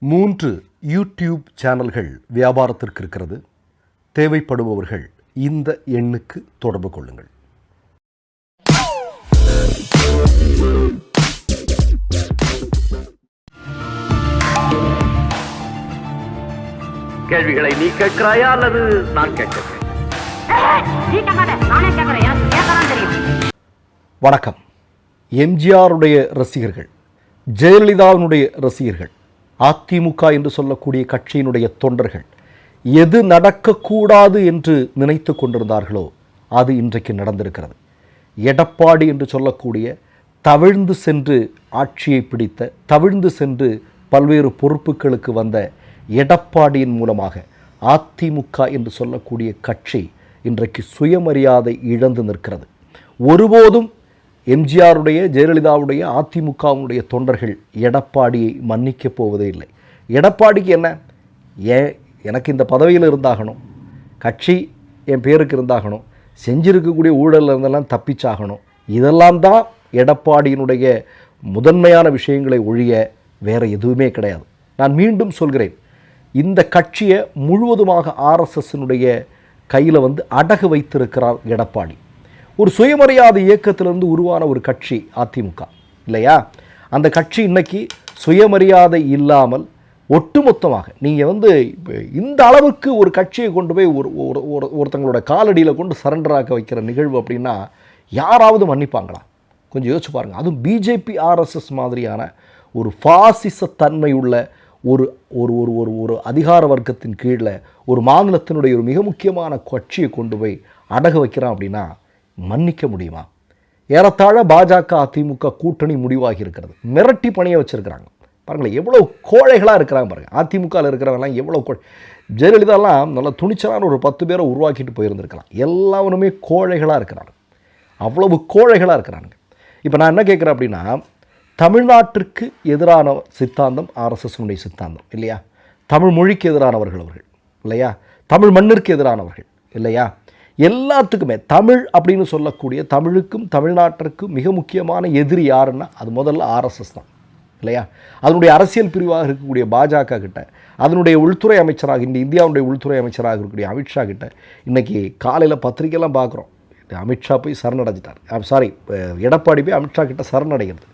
மூன்று யூடியூப் சேனல்கள் வியாபாரத்திற்கு இருக்கிறது. தேவைப்படுபவர்கள் இந்த எண்ணுக்கு தொடர்பு கொள்ளுங்கள். கேள்விகளை நீ கேட்கிறாயா அல்லது நான் கேட்கிறேன் வணக்கம். எம்ஜிஆருடைய ரசிகர்கள் ஜெயலலிதாவினுடைய ரசிகர்கள் அதிமுக என்று சொல்லக்கூடிய கட்சியினுடைய தொண்டர்கள் எது நடக்கக்கூடாது என்று நினைத்து கொண்டிருந்தார்களோ அது இன்றைக்கு நடந்திருக்கிறது. எடப்பாடி என்று சொல்லக்கூடிய தவிழ்ந்து சென்று ஆட்சியை பிடித்த தவிழ்ந்து சென்று பல்வேறு பொறுப்புகளுக்கு வந்த எடப்பாடியின் மூலமாக அதிமுக என்று சொல்லக்கூடிய கட்சி இன்றைக்கு சுயமரியாதை இழந்து நிற்கிறது. ஒருபோதும் எம்ஜிஆருடைய ஜெயலலிதாவுடைய அதிமுகவுடைய தொண்டர்கள் எடப்பாடியை மன்னிக்கப் போவதே இல்லை. எடப்பாடிக்கு என்ன? ஏன் எனக்கு இந்த பதவியில் இருந்தாகணும்? கட்சி என் பேருக்கு இருந்தாகணும்? செஞ்சிருக்கக்கூடிய ஊழலில் இருந்தெல்லாம் தப்பிச்சாகணும்? இதெல்லாம் தான் எடப்பாடியினுடைய முதன்மையான விஷயங்களை ஒழிய வேறு எதுவுமே கிடையாது. நான் மீண்டும் சொல்கிறேன் இந்த கட்சியை முழுவதுமாக ஆர்எஸ்எஸ்னுடைய கையில் வந்து அடகு வைத்திருக்கிறார் எடப்பாடி. ஒரு சுயமரியாதை இயக்கத்திலிருந்து உருவான ஒரு கட்சி அதிமுக. இல்லையா? அந்த கட்சி இன்னைக்கு சுயமரியாதை இல்லாமல் ஒட்டுமொத்தமாக நீங்கள் வந்து இந்த அளவுக்கு ஒரு கட்சியை கொண்டு போய் ஒரு ஒரு ஒரு- ஒருத்தங்களோட காலடியில் கொண்டு சரண்டராக்க வைக்கிற நிகழ்வு அப்படின்னா யாராவது மன்னிப்பாங்களா? கொஞ்சம் யோசிச்சு பாருங்கள் அதுவும் பிஜேபி ஆர்எஸ்எஸ் மாதிரியான ஒரு பாசிச தன்மை உள்ள ஒரு ஒரு ஒரு ஒரு ஒரு அதிகார வர்க்கத்தின் கீழே ஒரு மாநிலத்தினுடைய ஒரு மிக முக்கியமான கட்சியை கொண்டு போய் அடகு வைக்கிறான் அப்படின்னா மன்னிக்க முடியுமா? ஏறத்தாழ பாஜக அதிமுக கூட்டணி முடிவாகி இருக்கிறது மிரட்டி பணியை வச்சுருக்குறாங்க. பாருங்களேன் எவ்வளோ கோழைகளாக இருக்கிறாங்க பாருங்கள் அதிமுகவில் இருக்கிறவங்கலாம் எவ்வளோ கோ ஜெயலலிதாலாம் நல்ல துணிச்சலான ஒரு பத்து பேரை உருவாக்கிட்டு போயிருந்திருக்கலாம். எல்லாருமே கோழைகளாக இருக்கிறாங்க. அவ்வளவு கோழைகளாக இருக்கிறாங்க இப்போ நான் என்ன கேட்குறேன் அப்படின்னா தமிழ்நாட்டிற்கு எதிரான சித்தாந்தம் ஆர்எஸ்எஸ்னுடைய சித்தாந்தம் இல்லையா? தமிழ் மொழிக்கு எதிரானவர்கள் அவர்கள் இல்லையா? தமிழ் மண்ணிற்கு எதிரானவர்கள் இல்லையா? எல்லாத்துக்குமே தமிழ் அப்படின்னு சொல்லக்கூடிய தமிழுக்கும் தமிழ்நாட்டிற்கும் மிக முக்கியமான எதிரி யாருன்னா அது முதல்ல ஆர்எஸ்எஸ் தான் இல்லையா? அதனுடைய அரசியல் பிரிவாக இருக்கக்கூடிய பாஜக கிட்ட அதனுடைய உள்துறை அமைச்சராக இந்த இந்தியாவுடைய உள்துறை அமைச்சராக இருக்கக்கூடிய அமித்ஷா கிட்ட இன்றைக்கி காலையில் பத்திரிக்கையெல்லாம் பார்க்குறோம். அமித்ஷா போய் சரணடைஞ்சிட்டார். சாரி எடப்பாடி போய் அமித்ஷா கிட்ட சரணடைகிறது.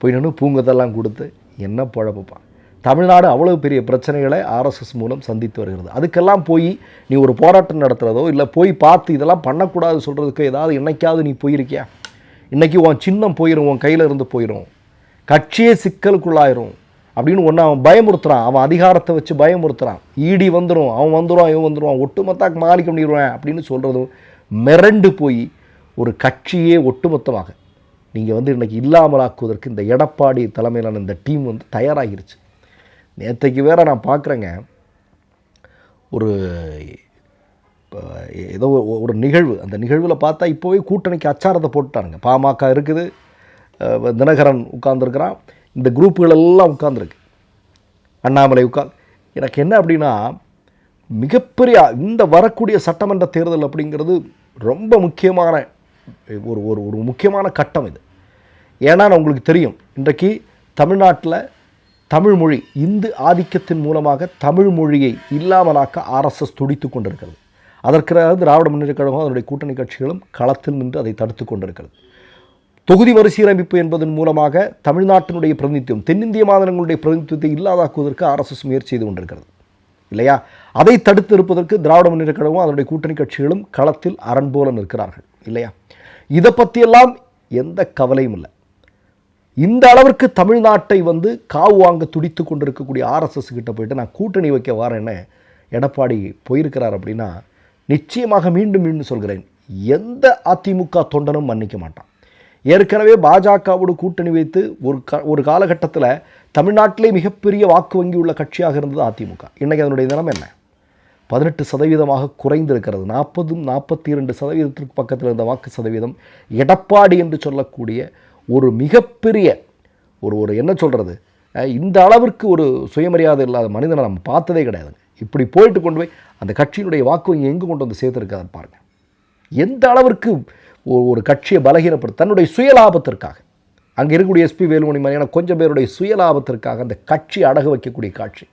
போய் நின்று பூங்கதெல்லாம் கொடுத்து என்ன பழப்பப்பா? தமிழ்நாடு அவ்வளவு பெரிய பிரச்சனைகளை ஆர்எஸ்எஸ் மூலம் சந்தித்து வருகிறது. அதுக்கெல்லாம் போய் நீ ஒரு போராட்டம் நடத்துகிறதோ இல்லை போய் பார்த்து இதெல்லாம் பண்ணக்கூடாது சொல்கிறதுக்கு ஏதாவது என்னைக்காவது நீ போயிருக்கியா? இன்றைக்கி உன் சின்னம் போயிடும் உன் கையில் இருந்து போயிடும் கட்சியே சிக்கலுக்குள்ளாயிரும். அப்படின்னு ஒன்று அவன் பயமுறுத்துறான். அவன் அதிகாரத்தை வச்சு பயமுறுத்துறான். ஈடி வந்துடும் அவன் வந்துடும் இவன் வந்துடுவான் ஒட்டுமொத்தாக மாறிக்க முடிடுவேன் அப்படின்னு சொல்கிறதும் மிரண்டு போய் ஒரு கட்சியே ஒட்டுமொத்தமாக. நீங்கள் வந்து இன்றைக்கி இல்லாமலாக்குவதற்கு இந்த எடப்பாடி தலைமையிலான இந்த டீம் வந்து தயாராகிருச்சு. நேற்றைக்கு வேற நான் பார்க்குறேங்க. ஒரு இப்போ ஏதோ ஒரு- நிகழ்வு. அந்த நிகழ்வில் பார்த்தா இப்போவே கூட்டணிக்கு அச்சாரத்தை போட்டுட்டானுங்க. பாமக இருக்குது தினகரன் உட்கார்ந்திருக்கிறான். இந்த குரூப்புகள் எல்லாம் உட்கார்ந்துருக்கு. அண்ணாமலை உட்கார் எனக்கு என்ன அப்படின்னா மிகப்பெரிய இந்த வரக்கூடிய சட்டமன்ற தேர்தல் அப்படிங்கிறது ரொம்ப முக்கியமான ஒரு ஒரு ஒரு முக்கியமான கட்டம் இது. ஏன்னா நான் உங்களுக்கு தெரியும் இன்றைக்கு தமிழ்நாட்டில் தமிழ்மொழி இந்து ஆதிக்கத்தின் மூலமாக தமிழ் மொழியை இல்லாமலாக்க ஆர்எஸ்எஸ் துடித்து கொண்டிருக்கிறது. அதற்காக திராவிட முன்னேற்ற கழகம் அதனுடைய கூட்டணி கட்சிகளும் களத்தில் நின்று அதை தடுத்து கொண்டிருக்கிறது. தொகுதி மறுசீரமைப்பு என்பதன் மூலமாக தமிழ்நாட்டினுடைய பிரதிநிதித்துவம் தென்னிந்திய மாநிலங்களுடைய பிரதிநிதித்துவத்தை இல்லாதாக்குவதற்கு ஆர்எஸ்எஸ் முயற்சி செய்து கொண்டிருக்கிறது. இல்லையா? அதை தடுத்து இருப்பதற்கு திராவிட முன்னேற்ற கழகம் அதனுடைய கூட்டணி கட்சிகளும் களத்தில் அரண் போல நிற்கிறார்கள். இல்லையா? இதை பற்றியெல்லாம் எந்த கவலையும் இல்லை. இந்த அளவிற்கு தமிழ்நாட்டை வந்து காவு வாங்க துடித்து கொண்டிருக்கக்கூடிய ஆர்எஸ்எஸ் கிட்ட போயிட்டு நான் கூட்டணி வைக்க வரேன்னு எடப்பாடி போயிருக்கிறார் அப்படின்னா நிச்சயமாக மீண்டும் மீண்டும் சொல்கிறேன். எந்த அதிமுக தொண்டனும் மன்னிக்க மாட்டான். ஏற்கனவே பாஜகவோடு கூட்டணி வைத்து ஒரு க ஒரு காலகட்டத்தில் தமிழ்நாட்டிலே மிகப்பெரிய வாக்கு வங்கி உள்ள கட்சியாக இருந்தது அதிமுக. இன்றைக்கி அதனுடைய நிலம் என்ன? பதினெட்டு சதவீதமாக குறைந்திருக்கிறது. நாற்பதும் நாற்பத்தி இரண்டு சதவீதத்திற்கு பக்கத்தில் இருந்த வாக்கு சதவீதம் எடப்பாடி என்று சொல்லக்கூடிய ஒரு மிகப்பெரிய ஒரு ஒரு என்ன சொல்கிறது இந்த அளவிற்கு ஒரு சுயமரியாதை இல்லாத மனிதனை நம்ம பார்த்ததே கிடையாதுங்க. இப்படி போயிட்டு கொண்டு போய் அந்த கட்சியினுடைய வாக்கு வங்கி எங்கே கொண்டு வந்து சேர்த்துருக்காரு பாருங்கள் எந்த அளவிற்கு ஒரு கட்சியை பலகீனப்படுத்த தன்னுடைய சுயலாபத்திற்காக அங்கே இருக்கக்கூடிய எஸ்பி வேலுமணி மாதிரியான கொஞ்சம் பேருடைய சுயலாபத்திற்காக அந்த கட்சி அடகு வைக்கக்கூடிய காட்சி.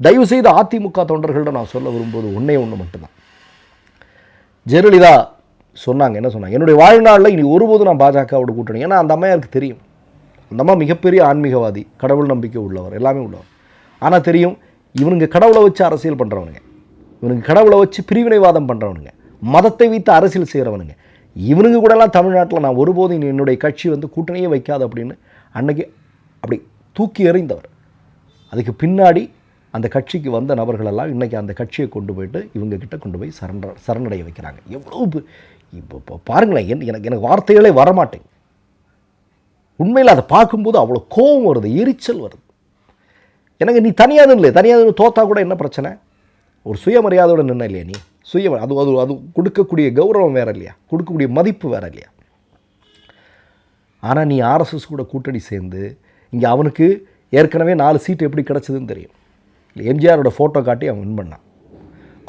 தயவு செய்து அதிமுக தொண்டர்கள்ட்ட நான் சொல்ல விரும்புவது ஒன்றே ஒன்று மட்டும்தான். ஜெயலலிதா சொன்னாங்க என்ன சொன்னாங்க? என்னுடைய வாழ்நாளில் இனி ஒருபோதும் நான் பாஜகவோட கூட்டணி. ஏன்னா அந்த அம்மையாருக்கு தெரியும். அந்த அம்மா மிகப்பெரிய ஆன்மீகவாதி கடவுள் நம்பிக்கை உள்ளவர் எல்லாமே உள்ளவர். ஆனால் தெரியும் இவனுங்க கடவுளை வச்சு அரசியல் பண்ணுறவனுங்க இவனுங்க கடவுளை வச்சு பிரிவினைவாதம் பண்ணுறவனுங்க மதத்தை வைத்து அரசியல் செய்கிறவனுங்க இவனுங்க கூடலாம் தமிழ்நாட்டில் நான் ஒருபோதும் இனி என்னுடைய கட்சி வந்து கூட்டணியே வைக்காது அப்படின்னு அன்னைக்கு அப்படி தூக்கி எறிந்தவர். அதுக்கு பின்னாடி அந்த கட்சிக்கு வந்த நபர்களெல்லாம் இன்றைக்கி அந்த கட்சியை கொண்டு போயிட்டு இவங்கக்கிட்ட கொண்டு போய் சரண சரணடைய வைக்கிறாங்க. எவ்வளோ இப்போ இப்போ பாருங்களேன் என் எனக்கு எனக்கு வார்த்தைகளே வரமாட்டேங்க உண்மையில் அதை பார்க்கும்போது அவ்வளோ கோபம் வருது எரிச்சல் வருது. எனக்கு நீ தனியாக இல்லை தனியாக தோத்தா கூட என்ன பிரச்சனை? ஒரு சுயமரியாதையோட நின்ன இல்லையா நீ? சுய அது அது அது கொடுக்கக்கூடிய கௌரவம் வேறு இல்லையா? கொடுக்கக்கூடிய மதிப்பு வேறு இல்லையா? ஆனால் நீ ஆர்எஸ்எஸ் கூட கூட்டணி சேர்ந்து இங்கே அவனுக்கு ஏற்கனவே நாலு சீட்டு எப்படி கிடச்சதுன்னு தெரியும். இல்லை எம்ஜிஆரோட ஃபோட்டோ காட்டி அவன் வின் பண்ணான்.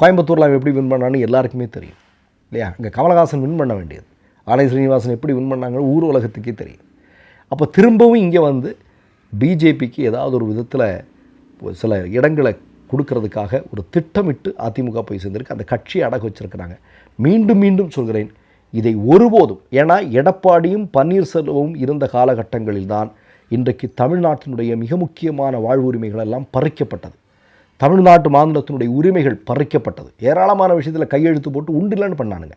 கோயம்புத்தூரில் அவன் எப்படி வின் பண்ணான்னு எல்லாருக்குமே தெரியும் இல்லையா? அங்கே கமலஹாசன் வின் பண்ண வேண்டியது. ஆலை ஸ்ரீனிவாசன் எப்படி வின் பண்ணாங்கன்னு ஊர் உலகத்துக்கே தெரியும். அப்போ திரும்பவும் இங்கே வந்து பிஜேபிக்கு ஏதாவது ஒரு விதத்தில் சில இடங்களை கொடுக்கறதுக்காக ஒரு திட்டமிட்டு அதிமுக போய் சேர்ந்திருக்கு. அந்த கட்சியை அடகு வச்சிருக்கிறாங்க. மீண்டும் மீண்டும் சொல்கிறேன் இதை ஒருபோதும் ஏன்னா எடப்பாடியும் பன்னீர்செல்வமும் இருந்த காலகட்டங்களில்தான் இன்றைக்கு தமிழ்நாட்டினுடைய மிக முக்கியமான வாழ்வுரிமைகள் எல்லாம் பறிக்கப்பட்டது. தமிழ்நாட்டு மாநிலத்தினுடைய உரிமைகள் பறிக்கப்பட்டது. ஏராளமான விஷயத்தில் கையெழுத்து போட்டு உண்டில்லன்னு பண்ணானுங்க.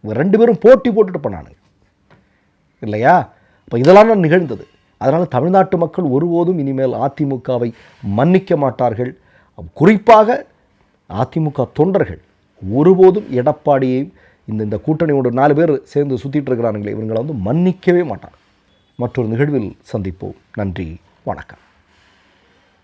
இவங்க ரெண்டு பேரும் போட்டி போட்டுட்டு பண்ணானுங்க. இல்லையா? அப்போ இதெல்லாம் தான் நிகழ்ந்தது. அதனால் தமிழ்நாட்டு மக்கள் ஒருபோதும் இனிமேல் அதிமுகவை மன்னிக்க மாட்டார்கள். குறிப்பாக அதிமுக தொண்டர்கள் ஒருபோதும் எடப்பாடியை இந்த இந்த கூட்டணியோட நாலு பேர் சேர்ந்து சுற்றிட்டு இருக்கிறானுங்களே இவங்களை வந்து மன்னிக்கவே மாட்டாங்க. மற்றொரு நிகழ்வில் சந்திப்போம். நன்றி. வணக்கம்.